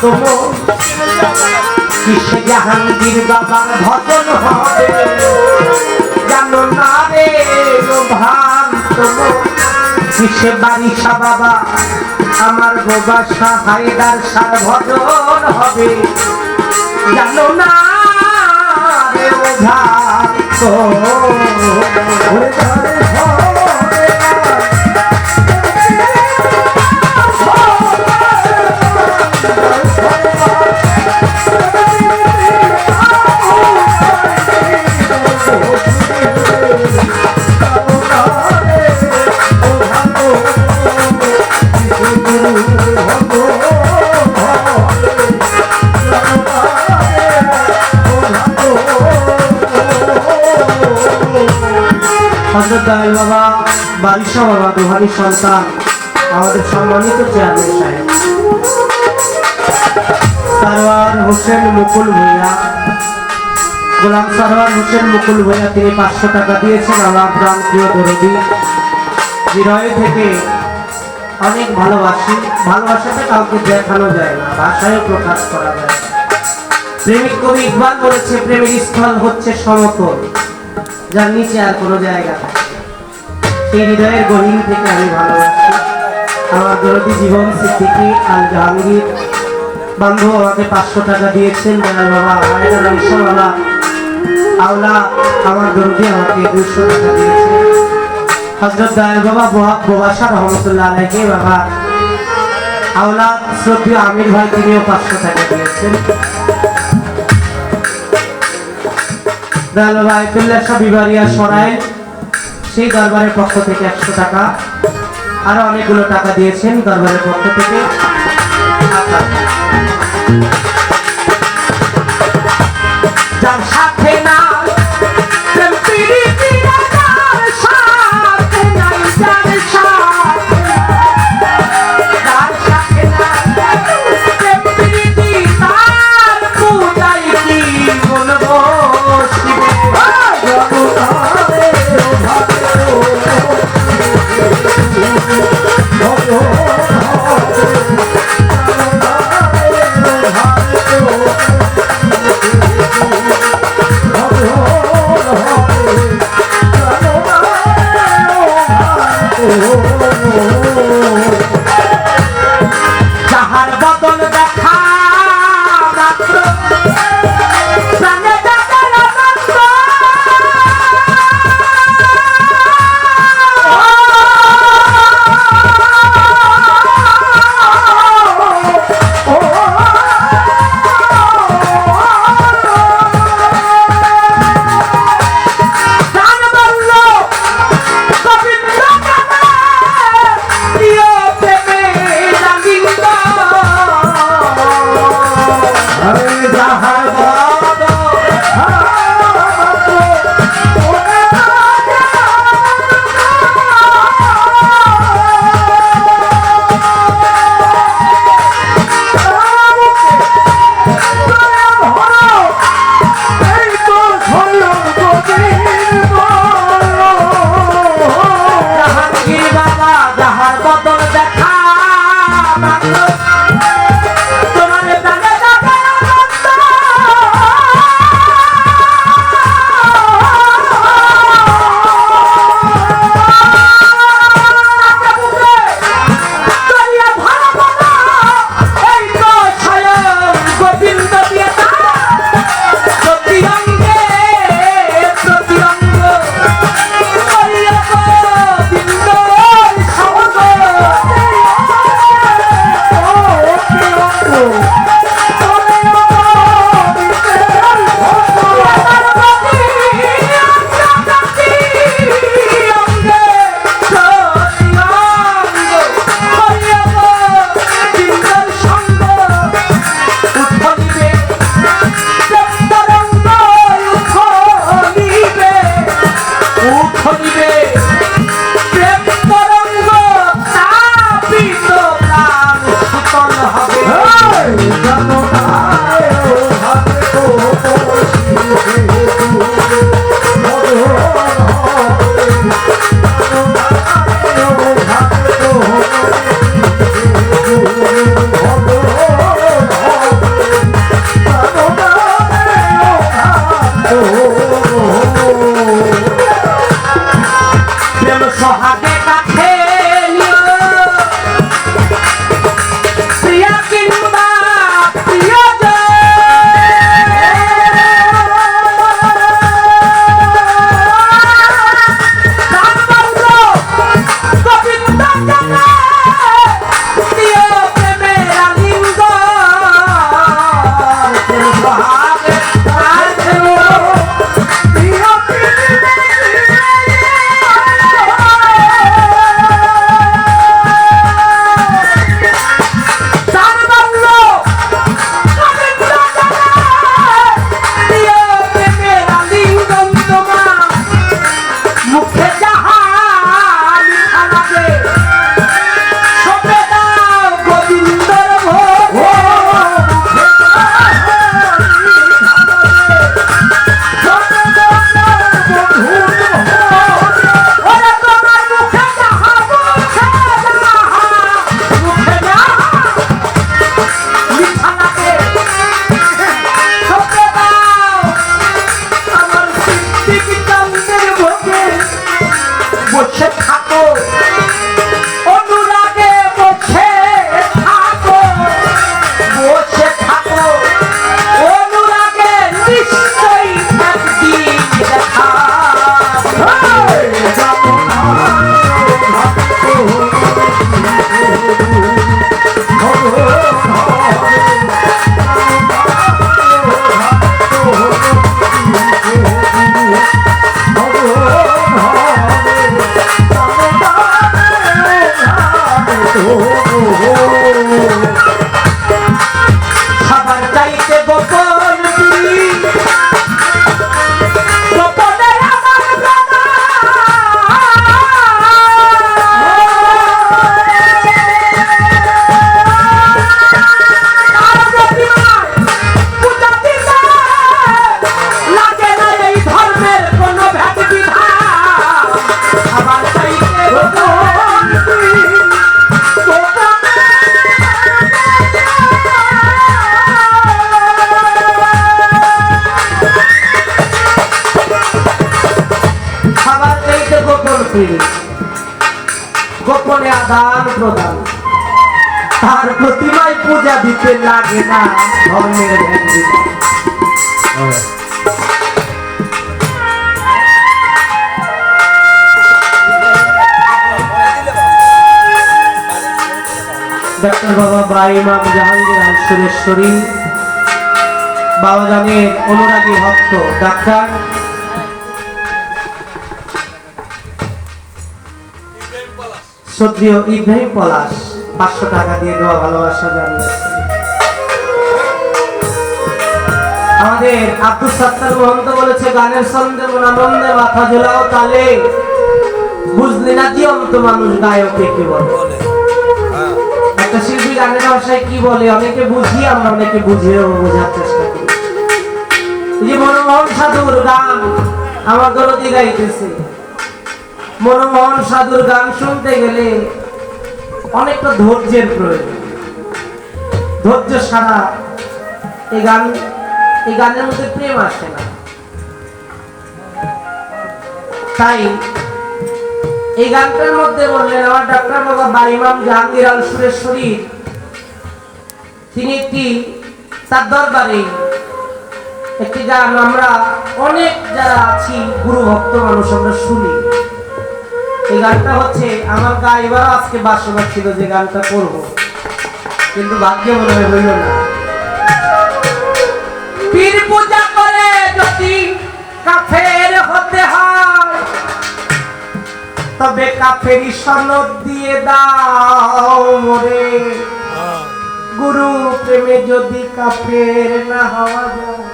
জানো না রে ও কিসে জাহাঙ্গীর বাবার ভজন হবে। জানো না রে ও ভ্রান্ত মন কিসে বারিশা বাবা, আমার বাবা হায়দার সার ভজন হবে। জানো না রে ও ভ্রান্ত বাবা দোহানি সন্তান। আমাদের সম্মানিত চেয়ারম্যান সাহেব। সারওয়ার হোসেন মুকুল ভূঁইয়া। গোলাম সারওয়ার হোসেন মুকুল ভূঁইয়া, তিনি পাঁচশো টাকা দিয়েছেন আমার প্রাণ প্রিয় দরদি। হৃদয় থেকে অনেক ভালোবাসি। ভালোবাসাটা কাউকে দেখানো যায় না ভাষায় প্রকাশ করা যায়। প্রেমিক কবি ইকবাল বলেছে, প্রেমের স্থল হচ্ছে সমতল, যার নিচে আর কোনো জায়গা নেই। সেই হৃদয়ের গহীন থেকে আমি ভালোবাসি। আমার দরদি জীবন সিদ্দিকি আল জাহাঙ্গীর। বান্ধব আমাকে পাঁচশো টাকা দিয়েছেন দয়াল বাবা হায়দার আলিশা বাবা আওলা আমার দরদি আমাকে দুশো টাকা দিয়েছেন। হজরত দয়াল বাবা বোবাসা রহমতুল্লাহ আলাইকে বাবা। আওলা শ্রদ্ধীয় আমির ভাই, তিনিও পাঁচশো টাকা দিয়েছেন। দয়াল বাবা, আইতুল্লাহ শাহ বিবারিয়া সরাইল। সেই দরবারের পক্ষ থেকে একশো টাকা। আরও অনেকগুলো টাকা দিয়েছেন দরবারের পক্ষ থেকে। গোপন আদান প্রদান। তার প্রতিমায় পূজা দিতে লাগে না ধর্মের ডাক্তার বাবা ব্রাহিমাম জাহাঙ্গীর আল সুরেশ্বরী, বাবা জানের অনুরাগী ভক্ত, ডাক্তার শ্রদ্ধেয় ইব্রাহিম পলাশ পাঁচশো টাকা দিয়ে দেওয়া ভালোবাসা জানিয়েছে। আমাদের আব্দুল সত্তার মহন্ত বলেছে, গানের মন আনন্দে মাথা ঝোলাও তালে। বুঝলি না জীবন্ত মানুষ গায়ক কে বলে? একটা শিল্পী গানের ভাষায় কি বলে? অনেকে বুঝি, আমরা অনেকে বুঝিয়েও বোঝার চেষ্টা করি। এই যে মনমোহন সাধুর গান, আমার দরদি গাইতেছে। মনমোহন সাধুর গান শুনতে গেলে অনেকটা ধৈর্যের প্রয়োজন। ধৈর্য সারা এই গান, এই গানের মধ্যে প্রেম আসে না। তাই এই গানটার মধ্যে বললেন, আমার ডাক্তার বাবা বারিমাম জাহাঙ্গীর আল সুরেশ্বরী। তিনি একটি, তার দরবারে একটি গান। আমরা অনেক যারা আছি গুরু ভক্ত মানুষ, আমরা শুনি। গানটা হচ্ছে, আমার গাইবার আজকে বাসনা ছিল যে গানটা করব। কিন্তু ভাগ্য মনে হয় হইল না। পীর পূজা করে যদি কাফের হতে হয়, তবে কাফেরি সনদ দিয়ে দাও মোরে। গুরু প্রেমে যদি কাফের না হওয়া যায়,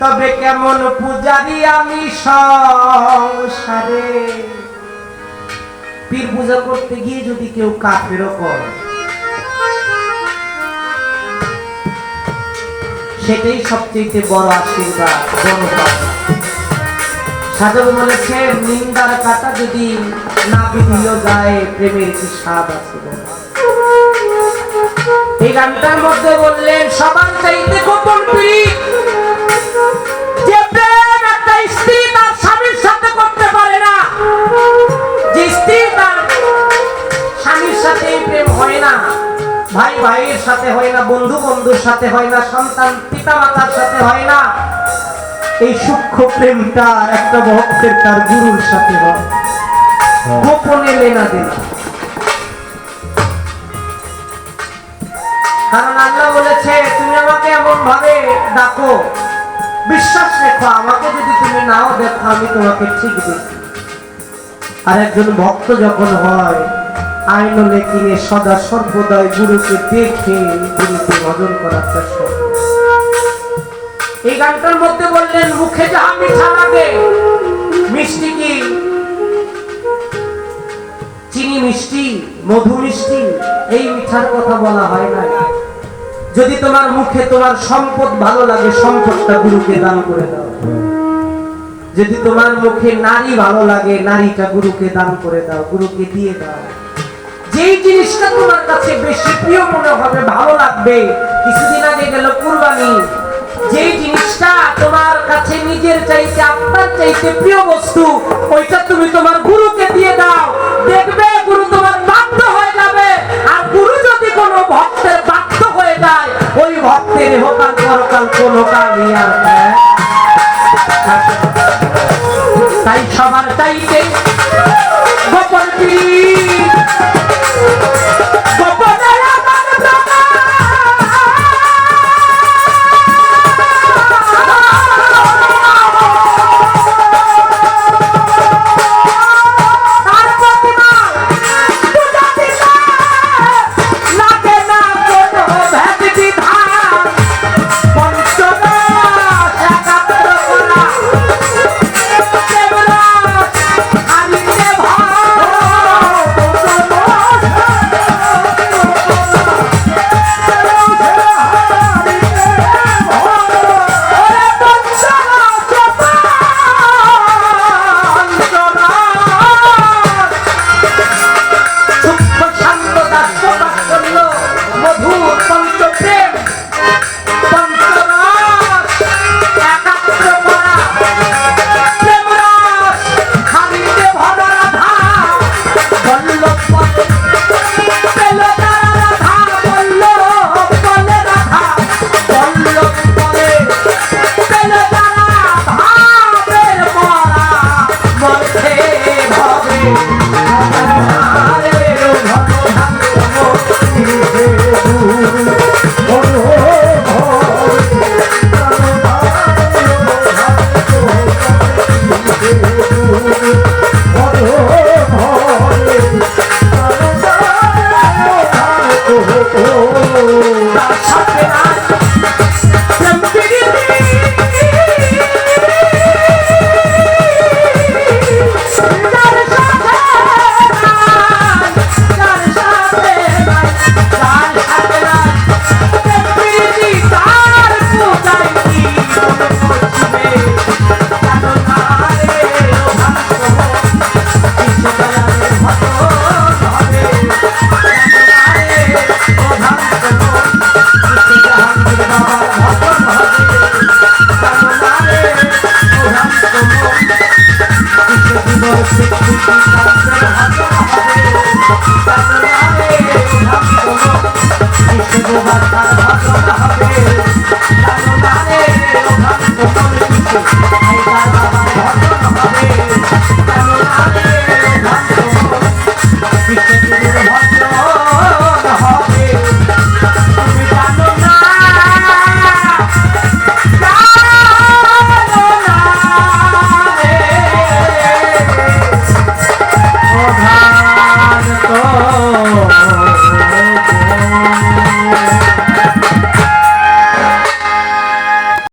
তবে কেমন পূজারি আমি সংসারে? পীর পূজা করতে গিয়ে যদি কেউ কাফেরও করে সেটাই সবচেয়ে বড় আশীর্বাদ পাওনা। সাধক বলেছে নিন্দার কাটা যদি না বিধিও যায়, প্রেমের কি স্বাদ আছে এই গানটার মধ্যে বললেন, সবার চাইতে গোপন পীড়িত যে প্রেম একটা স্ত্রী ভাই ভাইয়ের সাথে হয় না, বন্ধু বন্ধুর সাথে হয় না, সন্তান পিতা মাতার সাথে হয় না। এই সূক্ষ্ম প্রেমটা একটা ভক্তের তার গুরুর সাথে হয়। গোপনে লেনা দেনা। কারণ আল্লাহ বলেছে, তুমি আমাকে এমন ভাবে ডাকো, বিশ্বাস রেখো, আমাকে যদি তুমি নাও দেখো, আমি তোমাকে ঠিক দেখি। আর একজন ভক্ত যখন হয় আইন লেখিনে সদা সর্বদাই গুরুকে দেখে গুরুকে ভজন করার চেষ্টা এই গানটার মধ্যে বললেন, মুখে যাহা মিঠা লাগে, মিষ্টি কি? চিনি মিষ্টি, মধু মিষ্টি, এই মিঠার কথা বলা হয় না। যদি তোমার মুখে তোমার সম্পদ ভালো লাগে, সম্পদটা গুরুকে দান করে দাও। যদি তোমার মুখে নারী ভালো লাগে, নারীটা গুরুকে দান করে দাও, গুরুকে দিয়ে দাও। যেই জিনিসটা তোমার কাছে বেশি প্রিয় মনে হবে, ভালো লাগবে। কিছুদিন আগে গেল কুরবানি। যেই জিনিসটা তোমার কাছে নিজের চাইতে, আপনার চাইতে প্রিয় বস্তু, ওইটা তুমি তোমার গুরুকে দিয়ে দাও। দেখবে গুরু তোমার বাধ্য হয়ে যাবে। আর গুরু যদি কোনো ভক্তের বাধ্য হয়ে যায়, ওই ভক্তের হোকাল পরকাল কোনো কালই